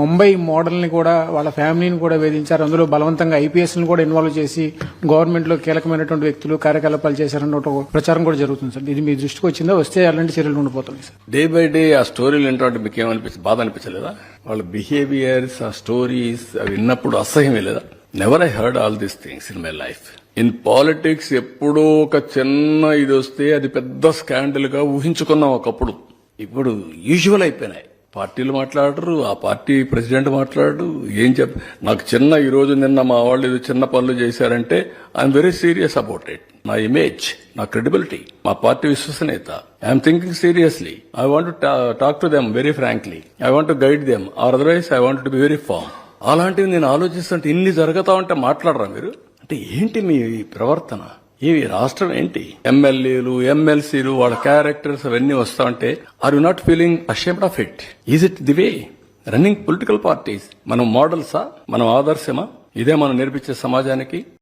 ముంబై మోడల్ని కూడా వాళ్ళ ఫ్యామిలీని కూడా వేధించారు. అందులో బలవంతంగా ఐపీఎస్ని కూడా ఇన్వాల్వ్ చేసి గవర్నమెంట్లో కీలకమైనటువంటి వ్యక్తులు కార్యకలాపాలు చేశారన్న ప్రచారం కూడా జరుగుతుంది సార్. ఇది మీ దృష్టికి వచ్చిందా? వస్తే అలాంటి చర్యలు ఉండిపోతుంది సార్. డే బై డే ఆ స్టోరీలు ఏంటంటే మీకు ఏమనిపించింది బాధ అనిపించలేదా? వాళ్ళ బిహేవియర్స్ ఆ స్టోరీస్ అవి విన్నప్పుడు అసహ్యం లేదా? Never I heard all these things in my life in politics ఎప్పుడో ఒక చిన్న ఇది వస్తే అది పెద్ద స్కాండల్గా ఊహించుకున్నాం ఒకప్పుడు. ఇప్పుడు యూజువల్ అయిపోయినాయి. పార్టీలు మాట్లాడరు ఆ పార్టీ ప్రెసిడెంట్ మాట్లాడరు ఏం చెప్ నాకు చిన్న ఈరోజు నిన్న మా వాళ్ళు ఏదో చిన్న పనులు చేశారంటే I'm very serious about it నా ఇమేజ్ నా క్రెడిబిలిటీ మా పార్టీ విశ్వసనీయత. I'm thinking seriously I want talk to them very frankly I want guide them or otherwise I want be very firm అలాంటివి నేను ఆలోచిస్తుంటే ఇన్ని జరుగుతా ఉంటే మాట్లాడరా మీరు? అంటే ఏంటి మీ ప్రవర్తన? ఇవి రాష్ట్రం ఏంటి? ఎమ్మెల్యేలు ఎమ్మెల్సీలు వాళ్ళ క్యారెక్టర్స్ అవన్నీ వస్తా ఉంటే are you not feeling ashamed of it is it the way running political parties మనం మోడల్సా? మనం ఆదర్శమా? ఇదే మనం నేర్పించే సమాజానికి?